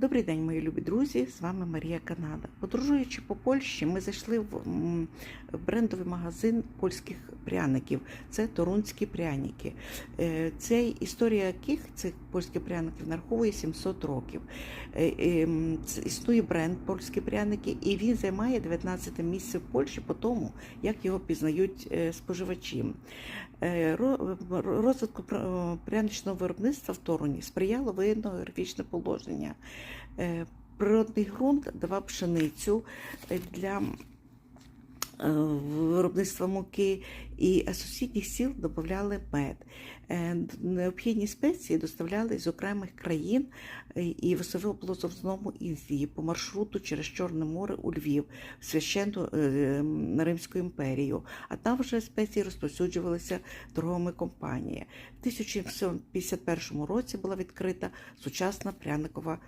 Добрий день, мої любі друзі! З вами Марія Канада. Подорожуючи по Польщі, ми зайшли в брендовий магазин польських пряників. Це Торунські пряники. Е, Це історія яких цих польських пряників нараховує 700 років. Е, це Існує бренд польські пряники, і він займає 19 місце в Польщі по тому, як його пізнають е, споживачі. Е, Розвитку пряничного виробництва в Торуні сприяло воєнно географічне положення. Е, Природний ґрунт давав пшеницю е, для е, виробництва муки, і з сусідніх сіл додавали мед. Необхідні спеції доставляли з окремих країн і особливо було в основному Індії по маршруту через Чорне море у Львів, в священну Римську імперію. А там вже спеції розповсюджувалися торговими компаніями. В 1751 році була відкрита сучасна пряникова